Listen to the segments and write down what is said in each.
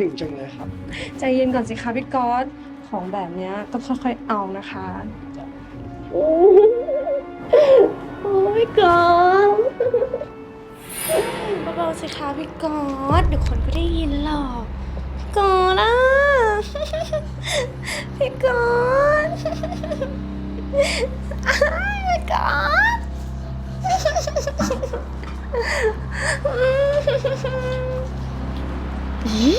ถึงจังเลยครับ ใจเย็นก่อนสิคะพี่ก๊อตของแบบเนี้ยต้องค่อยๆเอานะคะ โอ้ยก๊อตเบาๆสิคะพี่ก๊อตเดี๋ยวคนก็ได้ยินหรอกพี่ก๊อตอะพี่ก๊อตอ้ายพี่ก๊อต อี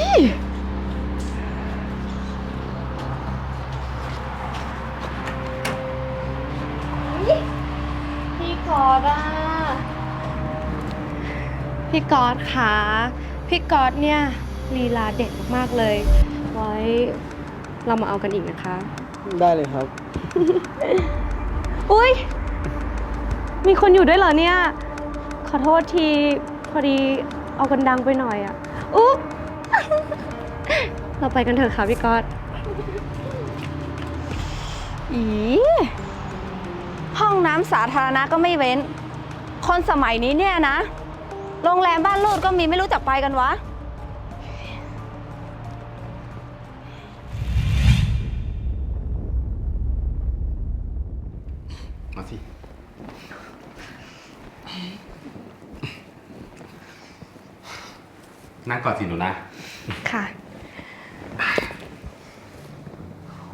พี่กอดอะพี่กอดคะพี่กอดเนี่ยลีลาเด็ดมากๆเลย ไว้เรามาเอากันอีกนะคะ ได้เลยครับ อุ้ยมีคนอยู่ด้วยเหรอเนี่ย ขอโทษที พอดีเอากันดังไปหน่อยอะอุ๊บ เราไปกันเถอะค่ะพี่ก๊อตอีห้องน้ำสาธารณะก็ไม่เว้น คนสมัยนี้เนี่ยนะ โรงแรมบ้านรูดก็มีไม่รู้จักไปกันวะ มาสิ นั่งก่อนสิหนูนะ ค่ะ โห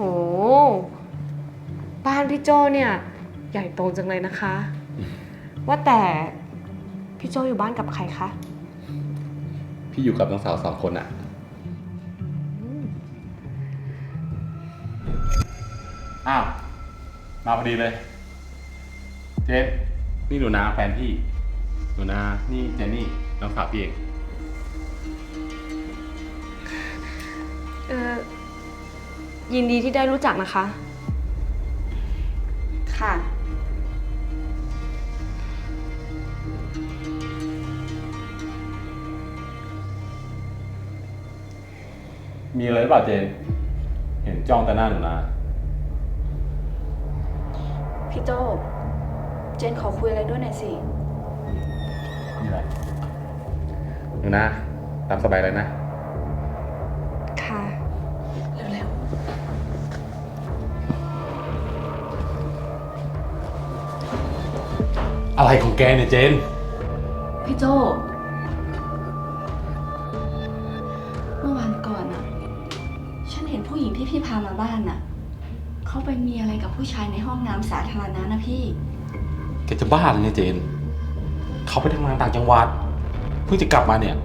บ้านพี่โจเนี่ย ใหญ่โตจังเลยนะคะ ว่าแต่พี่โจอยู่บ้านกับใครคะ พี่อยู่กับน้องสาวสองคนอะอ้าว มาพอดีเลย เจนนี่หนูนาแฟนพี่ หนูนา นี่เจนนี่ น้องสาวพี่เอง ยินดีที่ได้รู้จักนะคะ ค่ะ มีอะไรหรือเปล่าเจน เห็นจ้องแต่หน้าหนูนาพี่โจเจนขอคุยอะไรด้วยหน่อยสินี่อะไร หนูนาตามสบายเลยนะค่ะ อะไรของแกเนี่ยเจน พี่โจเมื่อวานก่อนอะฉันเห็นผู้หญิงที่พี่พามาบ้านอะเขาไปมีอะไรกับผู้ชายในห้องน้ำสาธารณะนะพี่ แกจะบ้าเลยเนี่ยเจน เขาไปทำงานต่างจังหวัด เพิ่งจะกลับมาเนี่ย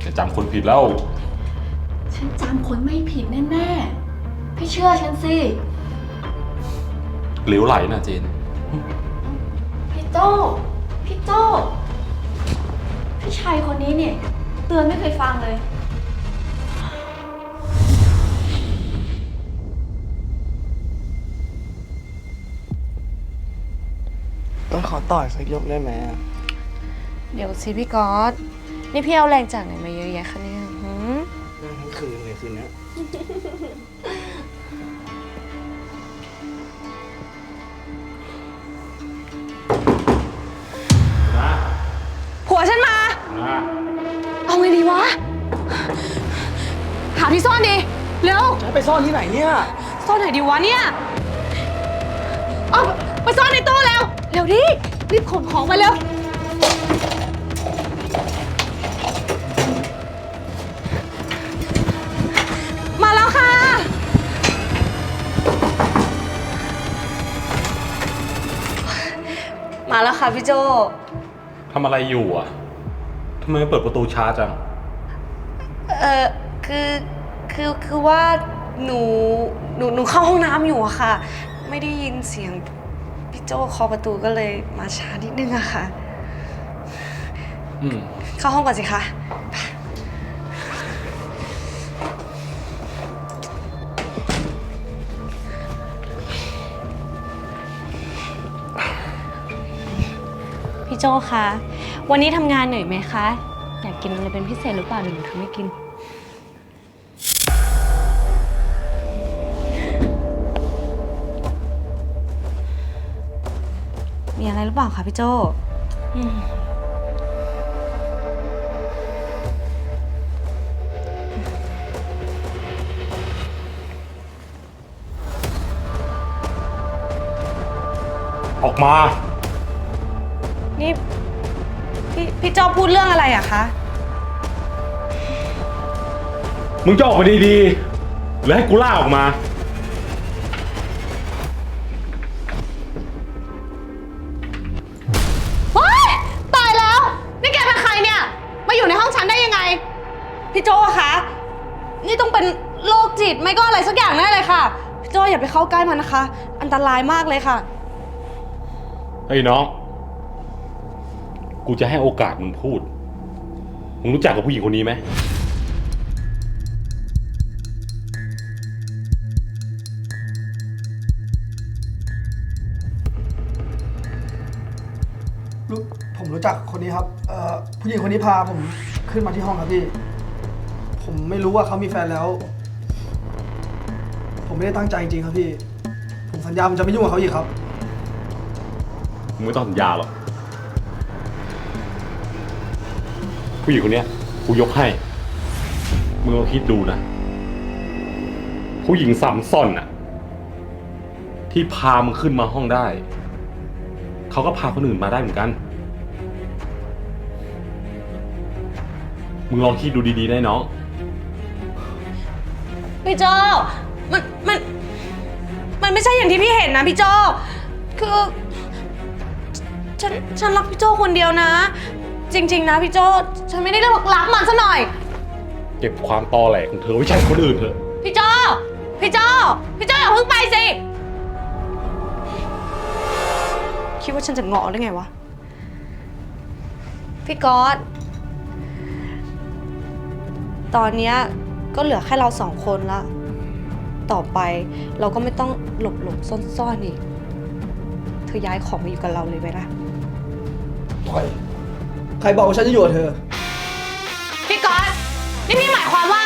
แกจำคนผิดแล้ว ฉันจำคนไม่ผิดแน่ๆ พี่เชื่อฉันสิ เหลวไหลนะเจนพี่ โจพี่โจพี่ชายคนนี้เนี่ย เตือนไม่เคยฟังเลย ต้องขอต่อยสักยกได้ไหมอะเดี๋ยวสิพี่ก๊อตนี่พี่เอาแรงจากไหนมาเยอะแยะคะเนี่ยหืม นั่งทั้งคืนเลยคืนเนี้ย หาที่ซ่อนดีเร็วจะให้ไปซ่อนที่ไหนเนี่ย ซ่อนไหนดีวะเนี่ยเอาไปซ่อนในตู้แล้วเร็วดิรีบขนของมาเร็วมาแล้วค่ะ มาแล้วค่ะพี่โจ ทำอะไรอยู่อะ ทำไมเปิดประตูช้าจัง เออคือ คือคือว่าหนูหนูหนูเข้าห้องน้ำอยู่อะค่ะ ไม่ได้ยินเสียงพี่โจเคาะประตูก็เลยมาช้านิดนึงอะค่ะ อืม เข้าห้องก่อนสิคะ พี่โจคะ วันนี้ทำงานเหนื่อยไหมคะ อยากกินอะไรเป็นพิเศษหรือเปล่าหนูทำให้กิน หรือเปล่าคะพี่โจออกมา นี่พี่พี่โจพูดเรื่องอะไรอะคะ มึงจะออกมาดีๆหรือให้กูล่าออกมา พี่โจอะคะ นี่ต้องเป็นโรคจิตไม่ก็อะไรสักอย่างแน่เลยค่ะ พี่โจอย่าไปเข้าใกล้มันนะคะ อันตรายมากเลยค่ะ เฮ้ยน้อง กูจะให้โอกาสมึงพูด มึงรู้จักกับผู้หญิงคนนี้ไหม รู้ผมรู้จักคนนี้ครับเอ่อผู้หญิงคนนี้พาผมขึ้นมาที่ห้องครับพี่ ผมไม่รู้ว่าเขามีแฟนแล้ว ผมไม่ได้ตั้งใจจริงๆครับพี่ ผมสัญญาผมจะไม่ยุ่งกับเขาอีกครับ มึงไม่ต้องสัญญาหรอก ผู้หญิงคนเนี้ยกูยกให้ มึงลองคิดดูนะ ผู้หญิงสามซ่อนน่ะ ที่พามึงขึ้นมาห้องได้ เขาก็พาคนอื่นมาได้เหมือนกัน มึงลองคิดดูดีๆได้น้อง พี่โจมันมัน มันไม่ใช่อย่างที่พี่เห็นนะพี่โจคือฉันฉันรักพี่โจคนเดียวนะ จริง ๆ นะพี่โจฉันไม่ได้เลือกรักมันซะหน่อย เก็บความตอแหลของเธอไว้ใช้คนอื่นเถอะ พี่โจพี่โจพี่โจอย่าเพิ่งไปสิ คิดว่าฉันจะเงาะได้ไงวะ พี่ก๊อตตอนเนี้ย ก็เหลือแค่เราสองคนละ ต่อไปเราก็ไม่ต้องหลบหลบซ่อนซ่อนๆอีก เธอย้ายของมาอยู่กับเราเลยไหมล่ะถอย ใครบอกว่าฉันจะอยู่กับเธอ พี่ก๊อตนี่พี่หมายความว่า